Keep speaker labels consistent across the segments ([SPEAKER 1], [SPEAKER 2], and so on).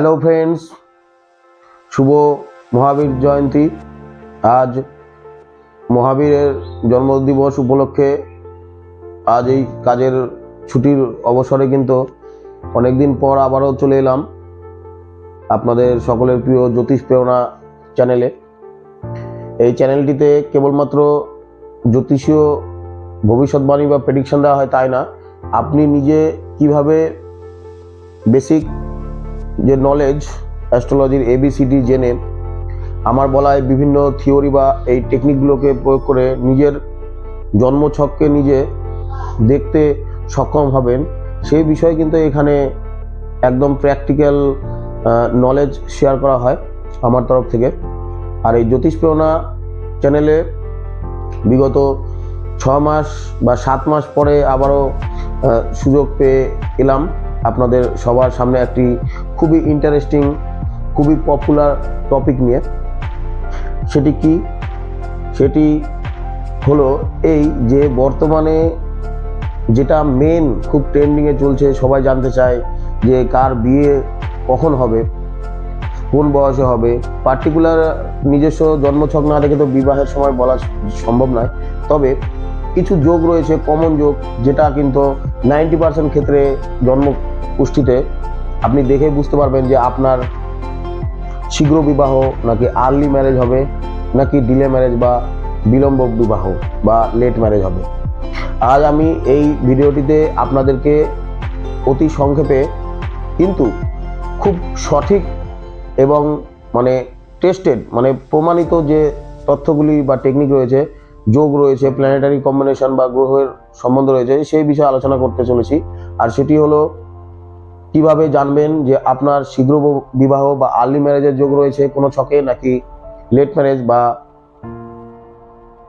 [SPEAKER 1] Hello friends শুভ মহাবীর জয়ন্তী। আজ মহাবীরের জন্মদিবস উপলক্ষে আজ এই কাজের ছুটির অবসরে কিন্তু অনেকদিন পর আবারও চলে এলাম আপনাদের সকলের প্রিয় জ্যোতিষ প্রেরণা চ্যানেলে। এই চ্যানেলটিতে কেবলমাত্র জ্যোতিষীয় ভবিষ্যৎবাণী বা প্রেডিকশন দেওয়া হয় তাই না, আপনি নিজে কীভাবে বেসিক যে নলেজ অ্যাস্ট্রোলজির এবিসিডি জেনে আমার বলায় বিভিন্ন থিওরি বা এই টেকনিকগুলোকে প্রয়োগ করে নিজের জন্মছককে নিজে দেখতে সক্ষম হবেন। সেই বিষয়ে কিন্তু এখানে একদম প্র্যাকটিক্যাল নলেজ শেয়ার করা হয় আমার তরফ থেকে। আর এই জ্যোতিষ প্রেরণা চ্যানেলে বিগত ছ মাস বা সাত মাস পরে আবারও সুযোগ পেয়ে এলাম। আপনাদের সবার সামনে একটি খুবই ইন্টারেস্টিং খুবই পপুলার টপিক নিয়ে। সেটি কি? সেটি হলো এই যে বর্তমানে যেটা মেন খুব ট্রেন্ডিংয়ে চলছে, সবাই জানতে চায় যে কার বিয়ে কখন হবে, কোন বয়সে হবে। পার্টিকুলার নিজস্ব জন্মছক না দেখে তো বিবাহের সময় বলা সম্ভব নয়। তবে কিছু যোগ রয়েছে কমন যোগ, যেটা কিন্তু নাইনটি পার্সেন্ট ক্ষেত্রে জন্ম পুষ্টিতে আপনি দেখে বুঝতে পারবেন যে আপনার শীঘ্র বিবাহ নাকি আর্লি ম্যারেজ হবে, নাকি ডিলে ম্যারেজ বা বিলম্ব বিবাহ বা লেট ম্যারেজ হবে। আজ আমি এই ভিডিওটিতে আপনাদেরকে অতি সংক্ষেপে কিন্তু খুব সঠিক এবং মানে টেস্টেড মানে প্রমাণিত যে তথ্যগুলি বা টেকনিক রয়েছে, যোগ রয়েছে প্ল্যানেটারি কম্বিনেশন বা গ্রহের সম্বন্ধ রয়েছে, সেই বিষয়ে আলোচনা করতে চলেছি। আর সেটি হলো কীভাবে জানবেন যে আপনার শীঘ্র বিবাহ বা আর্লি ম্যারেজের যোগ রয়েছে কোনো ছকে নাকি লেট ম্যারেজ বা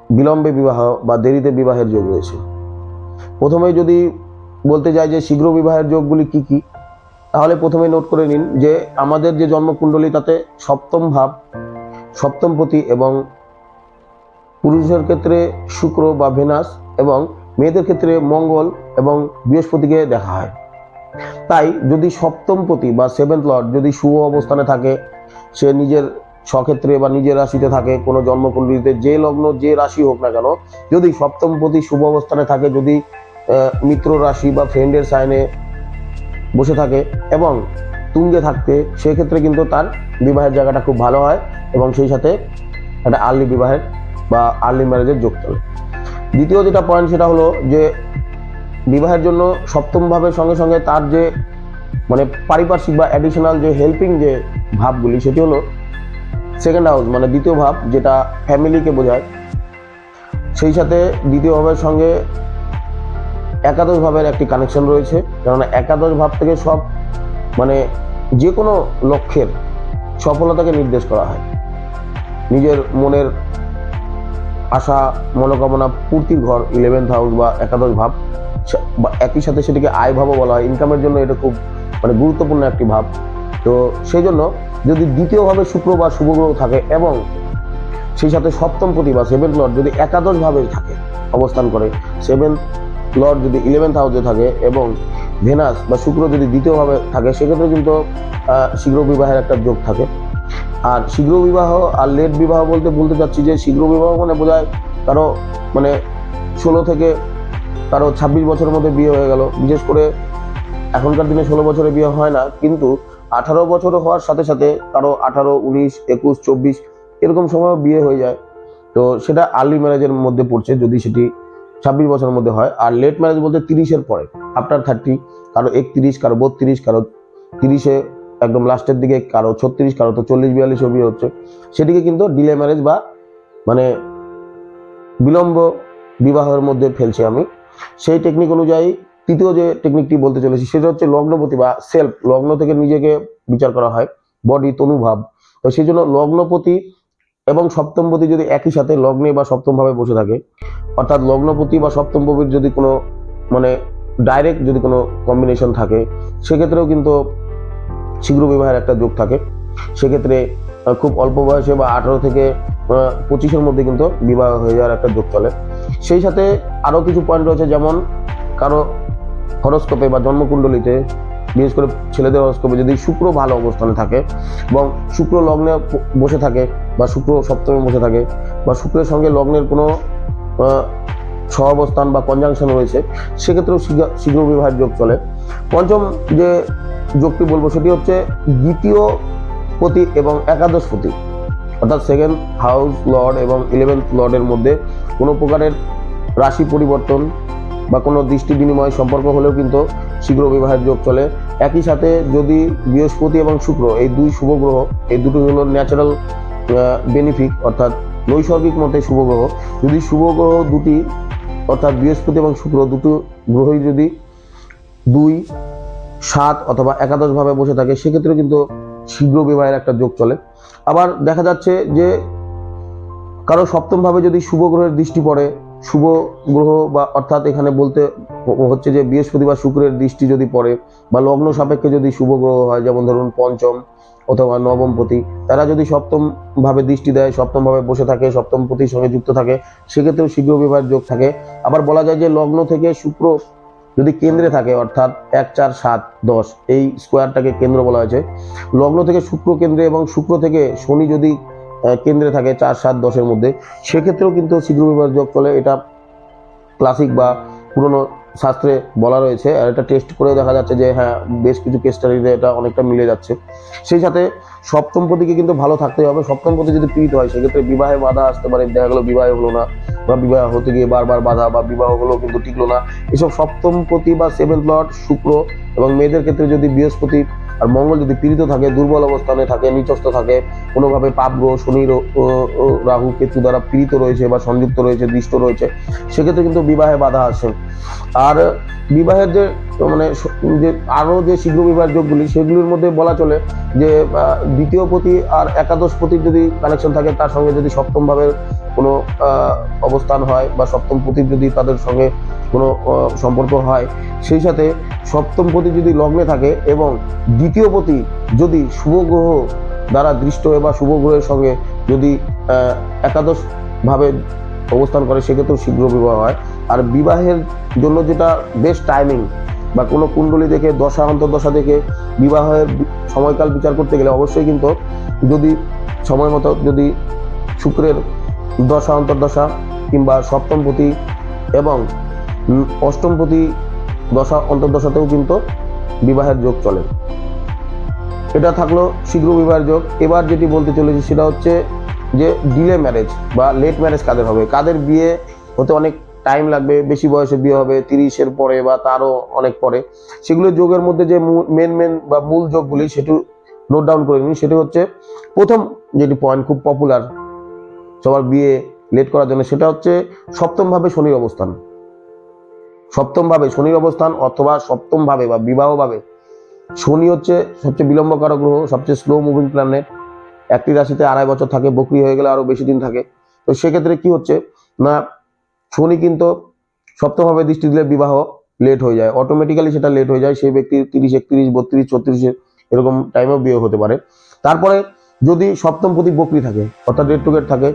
[SPEAKER 1] বিলম্বে বিবাহ বা দেরিতে বিবাহের যোগ রয়েছে? প্রথমে যদি বলতে যাই যে শীঘ্র বিবাহের যোগগুলি কি কি, তাহলে প্রথমে নোট করে নিন যে আমাদের যে জন্মকুণ্ডলী, তাতে সপ্তম ভাব, সপ্তম সপ্তমপতি এবং পুরুষের ক্ষেত্রে শুক্র বা ভেনাস এবং মেয়েদের ক্ষেত্রে মঙ্গল এবং বৃহস্পতিকে দেখা হয়। তাই যদি সপ্তমপতি বা সেভেন্থ লর্ড যদি শুভ অবস্থানে থাকে, সে নিজের স্বক্ষেত্রে বা নিজের রাশিতে থাকে, কোনো জন্মকুণ্ডলীতে যে লগ্ন যে রাশি হোক না কেন, যদি সপ্তমপতি শুভ অবস্থানে থাকে, যদি মিত্র রাশি বা ফ্রেন্ডের সাইনে বসে থাকে এবং তুঙ্গে থাকতে, সেক্ষেত্রে কিন্তু তার বিবাহের জায়গাটা খুব ভালো হয় এবং সেই সাথে একটা আর্লি বিবাহের বা আর্লি ম্যারেজের যোগ চলে। দ্বিতীয় যেটা পয়েন্ট সেটা হলো যে বিবাহের জন্য সপ্তম ভাবের সঙ্গে সঙ্গে তার যে মানে পারিপার্শ্বিক বা অ্যাডিশনাল যে হেল্পিং যে ভাবগুলি, সেটি হলো সেকেন্ড হাউস মানে দ্বিতীয় ভাব, যেটা ফ্যামিলিকে বোঝায়। সেই সাথে দ্বিতীয় ভাবের সঙ্গে একাদশ ভাবের একটি কানেকশন রয়েছে, কেননা একাদশ ভাব থেকে সব মানে যে কোনো লক্ষ্যের সফলতাকে নির্দেশ করা হয়। নিজের মনের আশা, মনোকামনা পূর্তির ঘর ইলেভেন্থ হাউস বা একাদশ ভাব। একই সাথে সেটিকে আয় ভাবও বলা হয়। ইনকামের জন্য এটা খুব মানে গুরুত্বপূর্ণ একটি ভাব। তো সেই জন্য যদি দ্বিতীয়ভাবে শুক্র বা শুভ গ্রহ থাকে এবং সেই সাথে সপ্তম প্রতি বা সেভেন্থ লর্ড যদি একাদশ ভাবে থাকে, অবস্থান করে সেভেন্থ লর্ড যদি ইলেভেন্থ হাউসে থাকে এবং ভেনাস বা শুক্র যদি দ্বিতীয়ভাবে থাকে, সেক্ষেত্রে কিন্তু শীঘ্র বিবাহের একটা যোগ থাকে। আর শীঘ্র বিবাহ আর লেট বিবাহ বলতে বলতে চাচ্ছি যে শীঘ্র বিবাহ মানে বোঝায় কারও মানে ষোলো থেকে কারও ছাব্বিশ বছরের মধ্যে বিয়ে হয়ে গেল। বিশেষ করে এখনকার দিনে ষোলো বছরে বিয়ে হয় না, কিন্তু আঠারো বছর হওয়ার সাথে সাথে কারও আঠারো, উনিশ, একুশ, চব্বিশ এরকম সময় বিয়ে হয়ে যায়। তো সেটা আর্লি ম্যারেজের মধ্যে পড়ছে, যদি সেটি ছাব্বিশ বছরের মধ্যে হয়। আর লেট ম্যারেজ বলতে তিরিশের পরে আফটার থার্টি কারও একত্রিশ, কারও বত্রিশ, কারও তিরিশে, একদম লাস্টের দিকে, কারও ছত্রিশ, কারও তো চল্লিশ, বিয়াল্লিশও বিয়ে হচ্ছে। সেটিকে কিন্তু ডিলে ম্যারেজ বা মানে বিলম্ব বিবাহের মধ্যে ফেলছি আমি। সেই টেকনিক অনুযায়ী তৃতীয় যে টেকনিকটি বলতে চলেছি, সেটা হচ্ছে লগ্নপতি বা সেলফ লগ্ন থেকে নিজেকে বিচার করা হয় বডি তনুভাব। তো সেই জন্য লগ্নপতি এবং সপ্তমপতি যদি একই সাথে লগ্নে বা সপ্তমভাবে বসে থাকে, অর্থাৎ লগ্নপতি বা সপ্তমপতির যদি কোনো মানে ডাইরেক্ট যদি কোনো কম্বিনেশন থাকে, সেক্ষেত্রেও কিন্তু শীঘ্র বিবাহের একটা যোগ থাকে। সেক্ষেত্রে খুব অল্প বয়সে বা আঠারো থেকে পঁচিশের মধ্যে কিন্তু বিবাহ হয়ে যাওয়ার একটা যোগ চলে সেই সাথে আরও কিছু পয়েন্ট রয়েছে যেমন কারও হরস্কোপে বা জন্মকুণ্ডলিতে, বিশেষ করে ছেলেদের হরস্কোপে যদি শুক্র ভালো অবস্থানে থাকে এবং শুক্র লগ্নে বসে থাকে বা শুক্র সপ্তমে বসে থাকে বা শুক্রের সঙ্গে লগ্নের কোনো সহাবস্থান বা কনজাংশন রয়েছে, সেক্ষেত্রেও শীঘ্র বিবাহের যোগ চলে। পঞ্চম যে যোগটি বলব সেটি হচ্ছে দ্বিতীয় পতি এবং একাদশ পতি অর্থাৎ সেকেন্ড হাউস লর্ড এবং ইলেভেন্থ লর্ডের মধ্যে কোনো প্রকারের রাশি পরিবর্তন বা কোনো দৃষ্টি বিনিময় সম্পর্ক হলেও কিন্তু শীঘ্র বিবাহের যোগ চলে। একই সাথে যদি বৃহস্পতি এবং শুক্র এই দুই শুভ গ্রহ, এই দুটো হলো ন্যাচারাল বেনিফিট অর্থাৎ নৈসর্গিক মতে শুভ গ্রহ। যদি শুভ গ্রহ দুটি, অর্থাৎ বৃহস্পতি এবং শুক্র দুটো গ্রহই যদি দুই, সাত অথবা একাদশভাবে বসে থাকে সেক্ষেত্রে কিন্তু শীঘ্র বিবাহের একটা যোগ চলে। আবার দেখা যাচ্ছে যে কারও সপ্তমভাবে যদি শুভ গ্রহের দৃষ্টি পড়ে, শুভ গ্রহ বা অর্থাৎ এখানে বলতে হচ্ছে যে বৃহস্পতি বা শুক্রের দৃষ্টি যদি পড়ে বা লগ্ন সাপেক্ষে যদি শুভ গ্রহ হয়, যেমন ধরুন পঞ্চম অথবা নবমপতি, তারা যদি সপ্তম ভাবে দৃষ্টি দেয় সপ্তম ভাবে বসে থাকে সপ্তম পতির সঙ্গে যুক্ত থাকে, সেক্ষেত্রেও শীঘ্র বিবাহের যোগ থাকে। আবার বলা যায় যে লগ্ন থেকে শুক্র যদি কেন্দ্রে থাকে, অর্থাৎ এক চার সাত দশ, এই স্কোয়ারটাকে কেন্দ্র বলা হয়েছে। লগ্ন থেকে শুক্র কেন্দ্রে এবং শুক্র থেকে শনি যদি কেন্দ্রে থাকে চার সাত দশের মধ্যে, সেক্ষেত্রেও কিন্তু শীঘ্র বিবাহের যোগ চলে। এটা ক্লাসিক বা পুরনো শাস্ত্রে বলা রয়েছে। আর এটা টেস্ট করেও দেখা যাচ্ছে যে হ্যাঁ বেশ কিছু কেস স্টাডিতে এটা অনেকটা মিলে যাচ্ছে। সেই সাথে সপ্তম পতিকে কিন্তু ভালো থাকতে হবে। সপ্তম পতি যদি পীড়িত হয়, সেক্ষেত্রে বিবাহে বাধা আসতে পারে। দেখা গেলো বিবাহ হলো না। বা বিবাহ হতে গিয়ে বারবার বাধা বা বিবাহ হলো কিন্তু টিকলো না। এসব সপ্তম প্রতি বা সেভেন প্লট শুক্র এবং মেয়েদের ক্ষেত্রে যদি বৃহস্পতি আর মঙ্গল যদি পীড়িত থাকে, দুর্বল অবস্থানে থাকে নিচস্ত থাকে, কোনোভাবে পাপ গ্রহ, শনি রাহু, কেতু দ্বারা পীড়িত রয়েছে বা সংযুক্ত রয়েছে, দৃষ্ট রয়েছে, সেক্ষেত্রে কিন্তু বিবাহে বাধা আসে। আর বিবাহের যে মানে যে আরও যে শীঘ্র বিবাহের যোগগুলি, সেগুলির মধ্যে বলা চলে যে দ্বিতীয় পতি আর একাদশ পতির যদি কানেকশন থাকে, তার সঙ্গে যদি সপ্তমভাবে কোনো অবস্থান হয় বা সপ্তম পতির যদি তাদের সঙ্গে কোনো সম্পর্ক হয় সেই সাথে সপ্তম পতি যদি লগ্নে থাকে এবং দ্বিতীয় পতি যদি শুভ গ্রহ দ্বারা দৃষ্ট হয় বা শুভ গ্রহের সঙ্গে যদি আহ, একাদশ ভাবে অবস্থান করে সেক্ষেত্রেও শীঘ্র বিবাহ হয়। আর বিবাহের জন্য যেটা বেস্ট টাইমিং বা কোনো কুণ্ডলী দেখে দশা অন্তর্দশা দেখে বিবাহের সময়কাল বিচার করতে গেলে অবশ্যই কিন্তু যদি সময় মতো যদি শুক্রের দশা অন্তর্দশা কিংবা সপ্তমপতি এবং অষ্টমপতি দশা, অন্তর্দশাতেও কিন্তু বিবাহের যোগ চলে। এটা থাকল শীঘ্র বিবাহের যোগ। এবার যেটি বলতে চলেছি সেটা হচ্ছে যে ডিলে ম্যারেজ বা লেট ম্যারেজ কাদের হবে? কাদের বিয়ে হতে অনেক টাইম লাগবে, বেশি বয়সে বিয়ে হবে, তিরিশের পরে বা তারও অনেক পরে। সেগুলো যোগের মধ্যে যে মেন মেন বা মূল যোগগুলি সেটু নোট ডাউন করে নিন। সেটি হচ্ছে প্রথম যেটি পয়েন্ট খুব পপুলার সবার বিয়ে লেট করার জন্য, সেটা হচ্ছে সপ্তমভাবে শনির অবস্থান। সপ্তম ভাবে শনির অবস্থান অথবা সপ্তম ভাবে বা বিবাহ ভাবে শনি হচ্ছে সবচেয়ে বিলম্বকারক গ্রহ, সবচেয়ে স্লো মুভিং প্ল্যানেট একটি রাশিতে আড়াই বছর থাকে, বকরি হয়ে গেলে আরও বেশি দিন থাকে। তো সেক্ষেত্রে কি হচ্ছে? না, শনি কিন্তু সপ্তমভাবে দৃষ্টি দিলে বিবাহ লেট হয়ে যায়। অটোমেটিক্যালি সেটা লেট হয়ে যায়। সেই ব্যক্তির তিরিশ, একত্রিশ, বত্রিশ চৌত্রিশে এরকম টাইমেও বিয়ে হতে পারে। তারপরে যদি সপ্তম প্রতি বকরি থাকে, অর্থাৎ রেড টু গেট থাকে,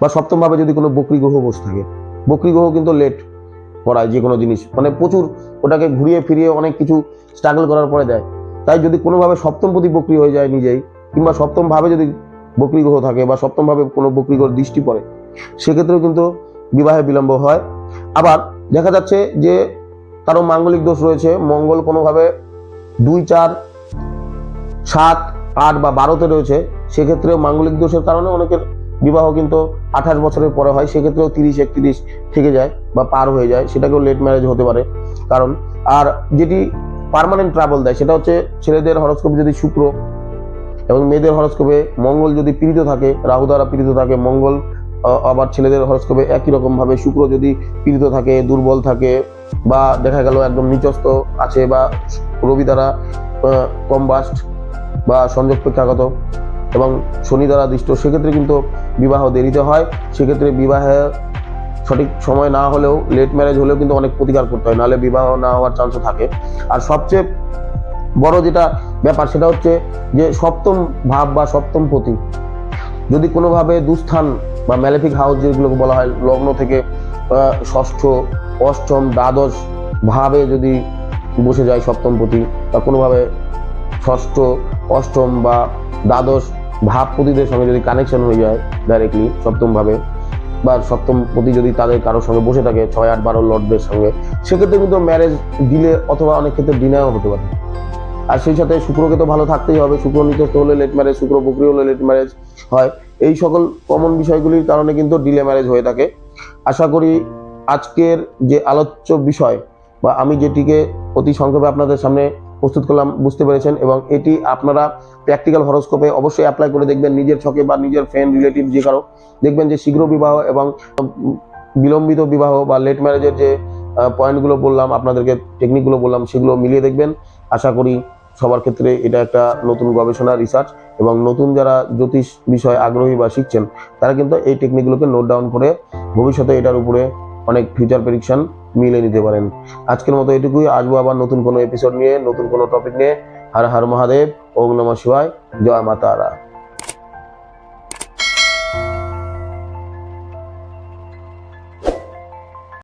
[SPEAKER 1] বা সপ্তমভাবে যদি কোনো বকরি গ্রহ বসে থাকে, বকরি গ্রহ কিন্তু লেট করায় যে কোনো জিনিস। মানে প্রচুর ওটাকে ঘুরিয়ে ফিরিয়ে অনেক কিছু স্ট্রাগল করার পরে দেয়। তাই যদি কোনোভাবে সপ্তম প্রতি বকরি হয়ে যায় নিজেই, কিংবা সপ্তম ভাবে যদি বকরি গ্রহ থাকে বা সপ্তম ভাবে কোনো বকরি গ্রহ দৃষ্টি পড়ে, সেক্ষেত্রেও কিন্তু বিবাহে বিলম্ব হয়। আবার দেখা যাচ্ছে যে কারও মাঙ্গলিক দোষ রয়েছে, মঙ্গল কোনোভাবে দুই, চার, সাত, আট বা বারোতে রয়েছে, সেক্ষেত্রেও মাঙ্গলিক দোষের কারণে অনেকের বিবাহ কিন্তু আঠাশ বছরের পরে হয়, সেক্ষেত্রেও তিরিশ, একত্রিশ থেকে যায় বা পার হয়ে যায়। সেটাকেও লেট ম্যারেজ হতে পারে। কারণ, আর যেটি পার্মানেন্ট ট্রাভেল দেয়, সেটা হচ্ছে ছেলেদের হরস্কোপ যদি শুক্র এবং মেয়েদের হরস্কোপে মঙ্গল যদি পীড়িত থাকে, রাহু দ্বারা পীড়িত থাকে, মঙ্গল আবার ছেলেদের হরস্কোপে একই রকমভাবে শুক্র যদি পীড়িত থাকে, দুর্বল থাকে বা দেখা গেল একদম নিচস্ত আছে বা রবি দ্বারা কম্বাস্ট বা সংযোগ প্রেক্ষাগত এবং শনি দ্বারা দৃষ্ট, সেক্ষেত্রে কিন্তু বিবাহ দেরিতে হয়, সেক্ষেত্রে বিবাহে সঠিক সময় না হলেও লেট ম্যারেজ হলেও কিন্তু অনেক প্রতিকার করতে হয়, নাহলে বিবাহ না হওয়ার চান্সও থাকে। আর সবচেয়ে বড় যেটা ব্যাপার, সেটা হচ্ছে যে সপ্তম ভাব বা সপ্তম পতি, যদি কোনোভাবে দুস্থান বা ম্যালেফিক হাউস যেগুলোকে বলা হয়, লগ্ন থেকে ষষ্ঠ, অষ্টম, দ্বাদশ ভাবে যদি বসে যায় সপ্তমপতি বা কোনোভাবে ষষ্ঠ, অষ্টম বা দ্বাদশ ভাবপতিদের সঙ্গে যদি কানেকশন হয়ে যায় ডাইরেক্টলি সপ্তমভাবে, বা সপ্তম পতি যদি তাদের কারোর সঙ্গে বসে থাকে, ছয় আট বারো লর্ডদের সঙ্গে, সেক্ষেত্রে কিন্তু ম্যারেজ ডিলে অথবা অনেক ক্ষেত্রে ডিনাও হতে পারে। আর সেই সাথে শুক্রকে তো ভালো থাকতেই হবে, শুক্র নিচস্থ হলে লেট ম্যারেজ শুক্র বকরি হলে লেট ম্যারেজ হয়। এই সকল কমন বিষয়গুলির কারণে কিন্তু ডিলে ম্যারেজ হয়ে থাকে। আশা করি আজকের যে আলোচ্য বিষয়, বা আমি যেটিকে অতি সংক্ষেপে আপনাদের সামনে প্রস্তুত করলাম, বুঝতে পেরেছেন এবং এটি আপনারা প্র্যাকটিক্যাল হরস্কোপে অবশ্যই অ্যাপ্লাই করে দেখবেন নিজের ছকে বা নিজের ফ্রেন্ড রিলেটিভ যে কারও। দেখবেন যে শীঘ্র বিবাহ এবং বিলম্বিত বিবাহ বা লেট ম্যারেজের যে পয়েন্টগুলো বললাম, আপনাদেরকে টেকনিকগুলো বললাম, সেগুলো মিলিয়ে দেখবেন। আশা করি সবার ক্ষেত্রে এটা একটা নতুন গবেষণা রিসার্চ এবং নতুন যারা জ্যোতিষ বিষয়ে আগ্রহী বা শিখছেন, তারা কিন্তু এই টেকনিকগুলোকে নোট ডাউন করে ভবিষ্যতে এটার উপরে অনেক ফিউচার প্রেডিকশন মিলে নিতে পারেন। আজকের মতো এটুকুই। আসব আবার নতুন কোনো এপিসোড নিয়ে, নতুন কোনো টপিক নিয়ে। হর হর মহাদেব, ওম নমঃ শিবায়। জয় মাতারা